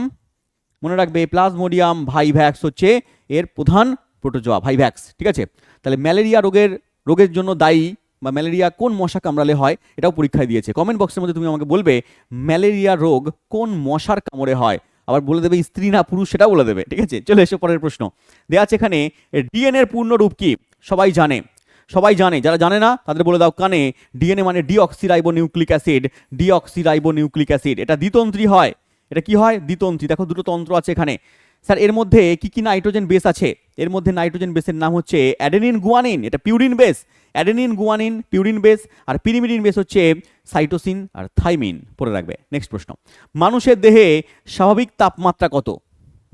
মনে রাখবে প্লাজমোডিয়াম ভাইভ্যাক্স হচ্ছে এর প্রধান প্রোটোজোয়া ভাইভ্যাক্স ঠিক আছে? তাহলে ম্যালেরিয়া রোগের রোগের জন্য দায়ী বা ম্যালেরিয়া কোন মশা কামড়ালে হয় এটাও পরীক্ষায় দিয়েছে। কমেন্ট বক্সের মধ্যে তুমি আমাকে বলবে, ম্যালেরিয়া রোগ কোন মশার কামড়ে হয়? আবার বলে দেবে, স্ত্রী না পুরুষ, সেটাও বলে দেবে। ঠিক আছে, চলে এসে পরের প্রশ্ন। দেওয়া আছে এখানে ডিএনএর পূর্ণ রূপ কি? সবাই জানে। সবাই জানে, যারা জানে না, তাদের বলে দাও কানে। ডিএনএ মানে deoxyribonucleic acid deoxyribonucleic acid এটা দ্বিতন্ত্রী হয়। এটা কি হয়? দ্বিতন্ত্রী। দেখো দুটো তন্ত্র আছে এখানে। স্যার, এর মধ্যে কি কি নাইট্রোজেন বেস আছে? এর মধ্যে নাইট্রোজেন বেসের নাম হচ্ছে অ্যাডেনিন গুয়ানিন, এটা purine base. Adenine, guanine, purine base আর পিরিমিডিন বেস হচ্ছে সাইটোসিন আর থাইমিন, পড়ে রাখবে। নেক্সট প্রশ্ন। মানুষের দেহে স্বাভাবিক তাপমাত্রা কত?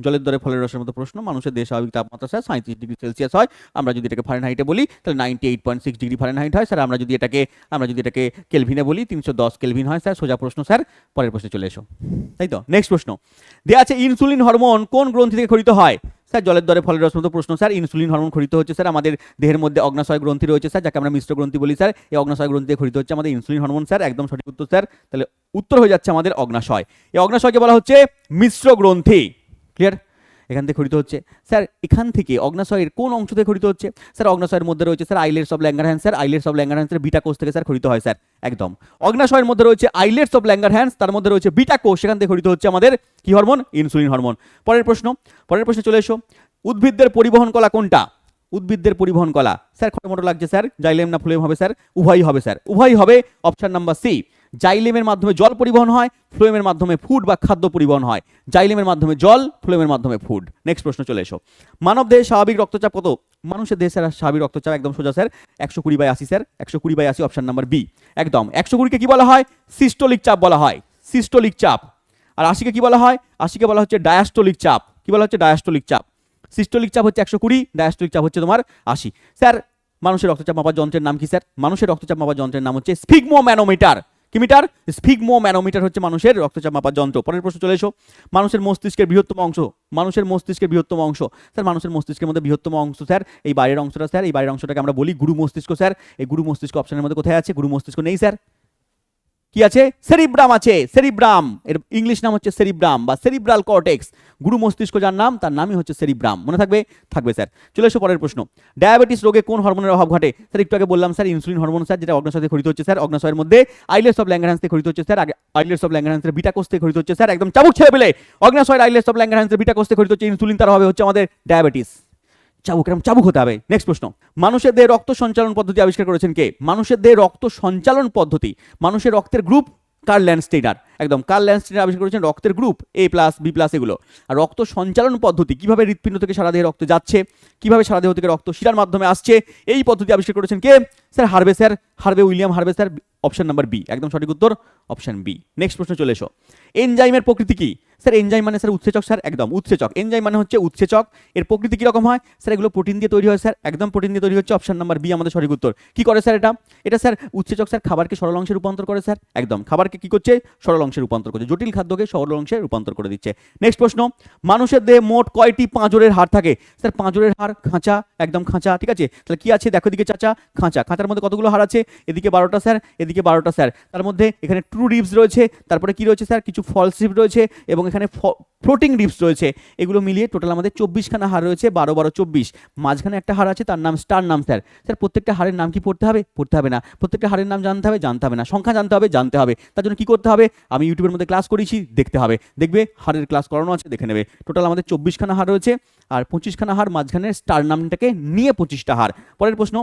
জলের দরে ফলের রসের মতো প্রশ্ন। মানুষের দেহে স্বাভাবিক তাপমাত্রা স্যার সাঁত্রিশ ডিগ্রি সেলসিয়াস হয়। আমরা যদি এটাকে ফারেনহাইটে বলি, তাহলে ninety eight point six degree Fahrenheit হয় স্যার। আমরা যদি এটাকে, আমরা যদি এটাকে কেলভিনে বলি, তিনশো দশ কেলভিন হয় স্যার। সোজা প্রশ্ন স্যার। পরের প্রশ্নে চলে এসো। তাই তো? নেক্সট প্রশ্ন। দেওয়া আছে ইনসুলিন হরমোন কোন গ্রন্থি থেকে খরিত হয়? স্যার, জলের দরে ফলের রস মতো প্রশ্ন, স্যার। ইনসুলিন হরমোন খরিত হচ্ছে, স্যার। আমাদের দেহের মধ্যে অগ্নাশয় গ্রন্থি রয়েছে, স্যার, যাকে আমরা মিশ্র গ্রন্থি বলি, স্যার। এই অগ্নাশয় গ্রন্থি খরিত হচ্ছে আমাদের ইনসুলিন হরমোন, স্যার। একদম সঠিক উত্তর, স্যার। তাহলে উত্তর হয়ে যাচ্ছে আমাদের অগ্নাশয়। এই অগ্নাশয়কে বলা হচ্ছে মিশ্র গ্রন্থি। ক্লিয়ার? এখান থেকে খরিত হচ্ছে। স্যার, এখান থেকে অগ্নাশয়ের কোন অংশ থেকে খরিত হচ্ছে? স্যার, অগ্নাশয়ের মধ্যে রয়েছে, sir, islets of Langerhans sir, islets of Langer হ্যান্ডসের বিটা কোষ থেকে, স্যার খরিত হয়, স্যার, একদম। অগ্নাশয়ের মধ্যে রয়েছে আইলেটস অফ ল্যাঙ্গার হ্যান্ডস তার মধ্যে রয়েছে বিটা কোষ। সেখান থেকে খরিত হচ্ছে আমাদের কি হরমোন? Insulin hormone. পরের প্রশ্ন, পরের প্রশ্নে চলে এসো। উদ্ভিদদের পরিবহন কলা কোনটা? উদ্ভিদদের পরিবহন কলা। স্যার খটমটো লাগছে, স্যার? জাইলেম না ফ্লোয়েম হবে, স্যার। উভয়ই হবে, স্যার। উভয়ই হবে অপশন নাম্বার সি। জাইলেমের মাধ্যমে জল পরিবহন হয়, ফ্লোয়েমের মাধ্যমে ফুড বা খাদ্য পরিবহন হয়। জাইলেমের মাধ্যমে জল, ফ্লোয়েমের মাধ্যমে ফুড নেক্সট প্রশ্ন চলে এসো। মানব দেহে স্বাভাবিক রক্তচাপ কত? মানুষের দেহে স্যার, স্বাভাবিক রক্তচাপ একদম সোজা, স্যার। একশো কুড়ি বাই আশি, স্যার। একশো কুড়ি বাই আশি অপশন নাম্বার বি একদম। একশো কুড়িকে কি বলা হয়? সিস্টোলিক চাপ বলা হয়। সিস্টোলিক চাপ। আর আশিকে কি বলা হয়? আশিকে বলা হচ্ছে ডায়াস্টোলিক চাপ। কি বলা হচ্ছে? ডায়াস্টোলিক চাপ। সিস্টোলিক চাপ হচ্ছে একশো কুড়ি, ডায়াস্টোলিক চাপ হচ্ছে তোমার আশি। স্যার, মানুষের রক্তচাপ মাপার যন্ত্রের নাম কি, স্যার? মানুষের রক্তচাপ মাপার যন্ত্রের নাম হচ্ছে স্ফিগমো ম্যানোমিটার কি মিটার? স্ফিগমো ম্যানোমিটার হচ্ছে মানুষের রক্তচাপ মাপার যন্ত্র। পরের প্রশ্ন চলে এসো। মানুষের মস্তিষ্কের বৃহত্তম অংশ। মানুষের মস্তিষ্কের বৃহত্তম অংশ। স্যার, মানুষের মস্তিষ্কের মধ্যে বৃহত্তম অংশ, স্যার, এই বাইরের অংশটা, স্যার, এই বাইরের অংশটাকে আমরা বলি গুরু মস্তিষ্ক, স্যার। এই গুরু মস্তিষ্ক অপশনের মধ্যে কোথায় আছে? গুরু মস্তিষ্ক নেই, স্যার। কি আছে? সেরিব্রাম আছে সেরিব্রাম এর ইংলিশ নাম হচ্ছে সেরিব্রাম বা সেরিব্রাল কর্টেক্স গুরু মস্তিষ্ক যার নাম, তার নামই হচ্ছে সেরিব্রাম মনে থাকবে? থাকবে, স্যার। চলে এসো পরের প্রশ্ন। ডায়াবেটিস রোগে কোন হরমোনের অভাব ঘটে? স্যার, একটু আগে বললাম, স্যার ইনসুলিন হরমোন স্যার, যেটা অগ্নাশয় থেকে খরিত হচ্ছে, স্যার, অগ্নাশয়ের মধ্যে আইলেস অফ ল্যাঙ্গারহ্যান্স থেকে খরিত হচ্ছে, স্যার, আগে আইলেটস অফ ল্যাঙ্গারহ্যান্সের বিটা কোষ থেকে খরিত হচ্ছে, স্যার, একদম চাবুক ছেড়ে পেলে অগ্নাশয়ের আইলেটস অফ ল্যাঙ্গারহ্যান্সের বিটা কোষ থেকে খরিত হচ্ছে ইনসুলিন তার হবে হচ্ছে আমাদের ডায়াবেটিস চাবুক, এরকম চাবুক হতে হবে। নেক্সট প্রশ্ন। মানুষের দেহে রক্ত সঞ্চালন পদ্ধতি আবিষ্কার করেছেন কে? মানুষের দেহে রক্ত সঞ্চালন পদ্ধতি। মানুষের রক্তের গ্রুপ কার্ল ল্যান্ডস্টেইনার একদম, কার্ল ল্যান্ডস্টেইনার আবিষ্কার করেছেন রক্তের group A plus B plus এগুলো। আর রক্ত সঞ্চালন পদ্ধতি, কীভাবে হৃৎপিণ্ড থেকে সারা দেহে রক্ত যাচ্ছে, কীভাবে সারা দেহ থেকে রক্ত শিরার মাধ্যমে আসছে, এই পদ্ধতি আবিষ্কার করেছেন কে? Sir Harvey sir Harvey William Harvey sir option number B, একদম সঠিক উত্তর, অপশন বি। নেক্সট প্রশ্ন চলে এসো। এনজাইমের প্রকৃতি কি? স্যার, এনজাইম মানে স্যার উৎসেচক, স্যার, একদম উৎসেচক। এনজাইম মানে হচ্ছে উৎসেচক। এর প্রকৃতি কীরকম হয়? স্যার, এগুলো প্রোটিন দিয়ে তৈরি হয়, স্যার। একদম প্রোটিন দিয়ে তৈরি হচ্ছে অপশন নাম্বার বি, আমাদের সঠিক উত্তর। কি করে স্যার এটা? এটা স্যার উৎসেচক, স্যার, খাবারকে সরল অংশে রূপান্তর করে, স্যার। একদম, খাবারকে কি করছে? সরল অংশে রূপান্তর করছে। জটিল খাদ্যকে সরল অংশে রূপান্তর করে দিচ্ছে। নেক্সট প্রশ্ন। মানুষের দেহে মোট কয়টি পাঁজরের হাড় থাকে? স্যার, পাঁজরের হাড় খাঁচা, একদম খাঁচা, ঠিক আছে? তাহলে কি আছে? দেখো এদিকে, চাচা, খাঁচা। খাঁচার মধ্যে কতগুলো হার আছে? এদিকে বারোটা, স্যার। এদিকে বারোটা, স্যার। তার মধ্যে এখানে ট্রু রিপস রয়েছে, তারপরে কি রয়েছে, স্যার? কিছু ফলস রিপ রয়েছে এবং এখানে ফ্লোটিং রিপস রয়েছে। এগুলো মিলিয়ে টোটাল আমাদের চব্বিশখানা হার রয়েছে, বারো বারো চব্বিশ। মাঝখানে একটা হার আছে, তার নাম স্টার নাম, স্যার। স্যার, প্রত্যেকটা হারের নাম কি পড়তে হবে? পড়তে হবে না। প্রত্যেকটা হারের নাম জানতে হবে জানতে হবে না। সংখ্যা জানতে হবে জানতে হবে। তার জন্য কি করতে হবে? আমি ইউটিউবের মধ্যে ক্লাস করেছি, দেখতে হবে। দেখবে হারের ক্লাস করানো আছে, দেখে নেবে। টোটাল আমাদের চব্বিশখানা হার রয়েছে, আর পঁচিশখানা হার মাঝখানে স্টার নামটাকে নিয়ে পঁচিশটা হার পরের প্রশ্ন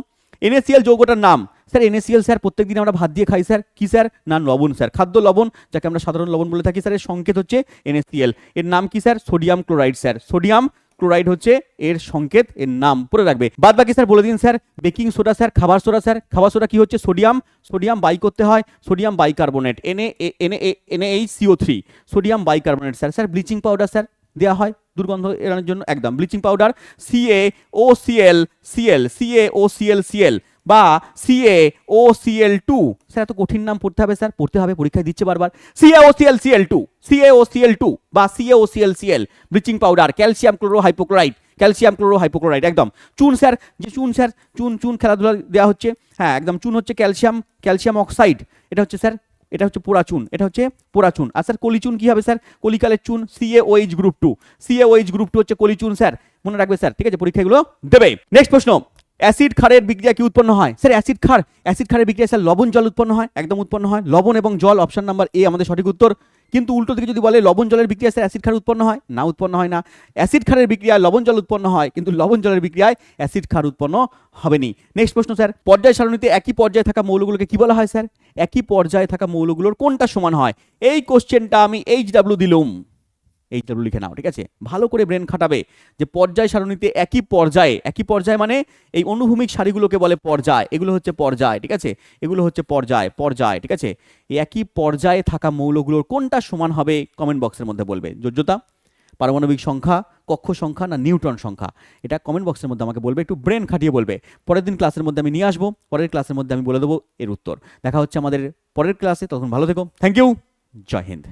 এনএসিএল যৌগটার নাম। স্যার, এনএসিএল স্যার, প্রত্যেকদিন আমরা ভাত দিয়ে খাই, স্যার। কি, স্যার? না, লবণ, স্যার। খাদ্য লবণ, যাকে আমরা সাধারণ লবণ বলে থাকি, স্যার, এর সংকেত হচ্ছে এনএসিএল। এর নাম কি, sir? Sodium chloride, sir. Sodium chloride হচ্ছে এর সংকেত, এর নাম। পড়ে রাখবে। বাদ বাকি স্যার, বলে দিন, স্যার। বেকিং সোডা, স্যার, খাবার সোডা, স্যার। খাবার সোডা কি হচ্ছে? সোডিয়াম। সোডিয়াম বাই করতে হয়, sodium bicarbonate, Na Na Na H CO three. Sodium bicarbonate, sir. Sir, bleaching powder, sir. দেওয়া হয় দুর্গন্ধ এড়ানোর জন্য একদম। Bleaching powder Ca O Cl Cl Ca O Cl Cl বা Ca O Cl two sir, এত কঠিন নাম পড়তে হবে স্যার, পড়তে হবে, পরীক্ষায় দিচ্ছে বারবার। Ca O Cl Cl two Ca O Cl two বা Ca O Cl Cl bleaching powder calcium chloro hypochloride calcium chloro hypochloride একদম। চুন স্যার, যে চুন স্যার, চুন চুন খেলাধুলা দেওয়া হচ্ছে হ্যাঁ একদম। চুন হচ্ছে ক্যালসিয়াম ক্যালসিয়াম অক্সাইড এটা হচ্ছে স্যার এটা হচ্ছে পোড়াচুন এটা হচ্ছে পোড়াচুন আর স্যার, কলিচুন কী হবে স্যার? কলিকালের চুন CA OH group two CA OH group two হচ্ছে কলিচুন, স্যার। মনে রাখবে স্যার, ঠিক আছে? পরীক্ষাগুলো দেবে। নেক্সট প্রশ্ন অ্যাসিড ক্ষারের বিক্রিয়া কি উৎপন্ন হয়? স্যার অ্যাসিড খার অ্যাসিড ক্ষারের বিক্রিয়া স্যার, লবণ জল উৎপন্ন হয়, একদম উৎপন্ন হয়। লবণ এবং জল অপশন নাম্বার এ আমাদের সঠিক উত্তর। কিন্তু উল্টো দিকে যদি বলে লবণ জলের বিক্রিয়া স্যার অ্যাসিড ক্ষার উৎপন্ন হয়? না, উৎপন্ন হয় না। অ্যাসিড ক্ষারের বিক্রিয়ায় লবণ জল উৎপন্ন হয়, কিন্তু লবণ জলের বিক্রিয়ায় অ্যাসিড ক্ষার উৎপন্ন হবেনি। নেক্সট প্রশ্ন, স্যার, পর্যায় সারণীতে একই পর্যায়ে থাকা মৌলগুলোকে কি বলা হয়, স্যার? একই পর্যায়ে থাকা মৌলগুলোর কোনটা সমান হয়? এই কোশ্চেনটা আমি এইচ ডাব্লিউ দিলুম। ডাব্লিউ লিখে নাও, ঠিক আছে? ভালো করে ব্রেন খাটাবে যে পর্যায় সারণীতে একই পর্যায়ে একই পর্যায়ে মানে এই অনুভূমিক সারিগুলোকে বলে পর্যায়, এগুলো হচ্ছে পর্যায়, ঠিক আছে? এগুলো হচ্ছে পর্যায় পর্যায়, ঠিক আছে? একই পর্যায়ে থাকা মৌলগুলোর কোনটা সমান হবে কমেন্ট বক্সের মধ্যে বলবে। যোগ্যতা পারমাণবিক সংখ্যা, কক্ষ সংখ্যা না নিউটন সংখ্যা? এটা কমেন্ট বক্সের মধ্যে আমাকে বলবে, একটু ব্রেন খাটিয়ে বলবে। পরের দিন ক্লাসের মধ্যে আমি নিয়ে আসব, পরের ক্লাসের মধ্যে আমি বলে দেবো এর উত্তর। দেখা হচ্ছে আমাদের পরের ক্লাসে তখন ভালো থেকো। Thank you Jai Hind.